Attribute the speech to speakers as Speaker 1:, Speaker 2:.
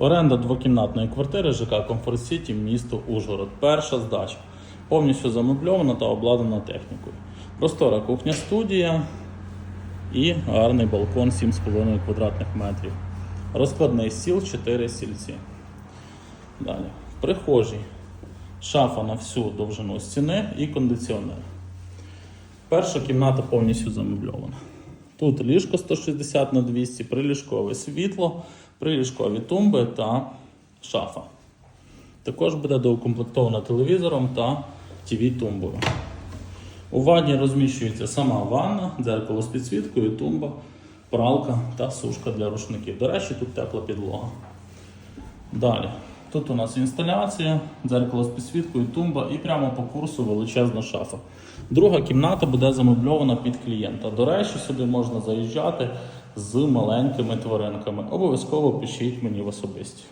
Speaker 1: Оренда двокімнатної квартири ЖК Комфорт Сіті, місто Ужгород. Перша здача. Повністю замебльована та обладнана технікою. Простора кухня студія і гарний балкон 7,5 квадратних метрів. Розкладний стіл 4 стільці. Далі. В. Шафа на всю довжину стіни і кондиціонер. Перша кімната повністю замебльована. Тут ліжко 160 на 200, приліжкове світло, приліжкові тумби та шафа. Також буде доукомплектована телевізором та TV-тумбою. У ванні розміщується сама ванна, дзеркало з підсвіткою, тумба, пралка та сушка для рушників. До речі, тут тепла підлога. Далі. Тут у нас інсталяція, дзеркало з підсвіткою, тумба і прямо по курсу величезна шафа. Друга кімната буде замебльована під клієнта. До речі, сюди можна заїжджати з маленькими тваринками. Обов'язково пишіть мені в особисті.